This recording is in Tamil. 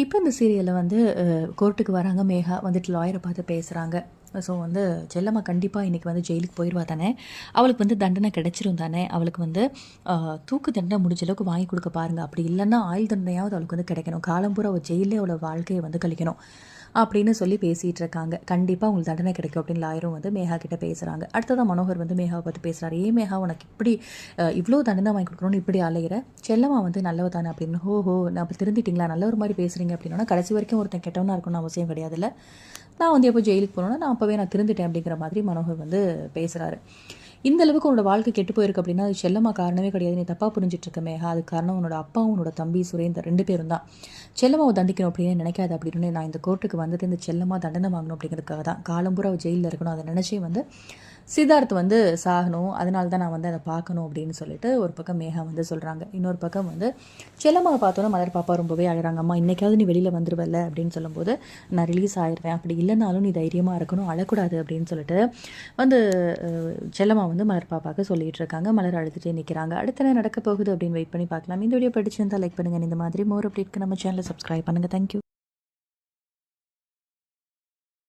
இப்போ இந்த சீரியலில் வந்து கோர்ட்டுக்கு வராங்க. மேகா வந்துட்டு லாயரை பார்த்து பேசுகிறாங்க ஸோ வந்து செல்லம்மா கண்டிப்பாக இன்றைக்கி வந்து ஜெயிலுக்கு போயிடுவா தானே? அவளுக்கு வந்து தண்டனை கிடைச்சிரும் தானே? அவளுக்கு வந்து தூக்கு தண்டனை முடிஞ்ச அளவுக்கு வாங்கி கொடுக்க பாருங்கள் அப்படி இல்லைன்னா ஆயுள் தண்டனையாவது அவளுக்கு வந்து கிடைக்கணும். காலம்பூரா அவள் ஜெயிலே அவளோட வாழ்க்கையை வந்து கழிக்கணும். அப்படின்னு சொல்லி பேசிகிட்டு இருக்காங்க கண்டிப்பாக உங்களுக்கு தண்டனை கிடைக்கும் அப்படின்னு லாயரும் வந்து மேகா கிட்ட பேசுகிறாங்க அடுத்ததான் மனோகர் வந்து மேகாவை பார்த்து பேசுகிறாரு ஏன் மேகா உனக்கு இப்படி இவ்வளோ தண்டனை வாங்கி கொடுக்கணும்னு இப்படி அலையிற? செல்லம்மா வந்து நல்லவ தானே அப்படின்னு ஹோ ஹோ நான் அப்போ திருந்திட்டிங்களா? நல்ல ஒரு மாதிரி பேசுகிறீங்க அப்படின்னா கடைசி வரைக்கும் ஒருத்தன் கெட்டவனாக இருக்கணும்னு அவசியம் கிடையாதுல்ல. நான் வந்து எப்போ ஜெயிலுக்கு போனோன்னா நான் அப்போவே நான் திருந்துட்டேன் அப்படிங்கிற மாதிரி மனோகர் வந்து பேசுகிறாரு இந்த அளவுக்கு உன்னோட வாழ்க்கை கெட்டு போயிருக்கு அப்படின்னா அது செல்லம்மா காரணமே கிடையாது. நீ தப்பாக புரிஞ்சிட்டு இருக்க மேகா அது காரணம் உன்னோட அப்பாவும் உன்னோட தம்பி சுரேந்தர் ரெண்டு பேரும் தான். செல்லம்மாவை தண்டிக்கணும் அப்படின்னு நினைக்காது அப்படின்னு நான் இந்த கோர்ட்டுக்கு வந்துட்டு இந்த செல்லம்மா தண்டனை வாங்கணும் அப்படிங்கிறதுக்காக தான். காலம்பூரா ஜெயிலில் இருக்கணும். அதை நினச்சி வந்து சித்தார்த் வந்து சாகணும் அதனால தான் நான் வந்து அதை பார்க்கணும் அப்படின்னு சொல்லிட்டு ஒரு பக்கம் மேகா வந்து சொல்கிறாங்க இன்னொரு பக்கம் வந்து செல்லம்மாவை பார்த்தோன்னா மலர் பாப்பா ரொம்பவே அழறாங்க அம்மா இன்னைக்காவது நீ வெளியில் வந்துருவல்ல? அப்படின்னு சொல்லும்போது நான் ரிலீஸ் ஆயிடுவேன் அப்படி இல்லைனாலும் நீ தைரியமாக இருக்கணும். அழக்கூடாது. அப்படின்னு சொல்லிட்டு வந்து செல்லம்மா வந்து மலர் பாப்பாவுக்கு சொல்லிட்டு இருக்காங்க. மலர் அழுதுகிட்டே நிற்கிறாங்க அடுத்த என்ன நடக்க போகுது அப்படின்னு வெயிட் பண்ணி பார்க்கலாம். இந்த வீடியோ படிச்சிருந்தால் லைக் பண்ணுங்கள் இந்த மாதிரி மோர் அப்டேட்க்கு நம்ம சேனலை சப்ஸ்கிரைப் பண்ணுங்கள் தேங்க்யூ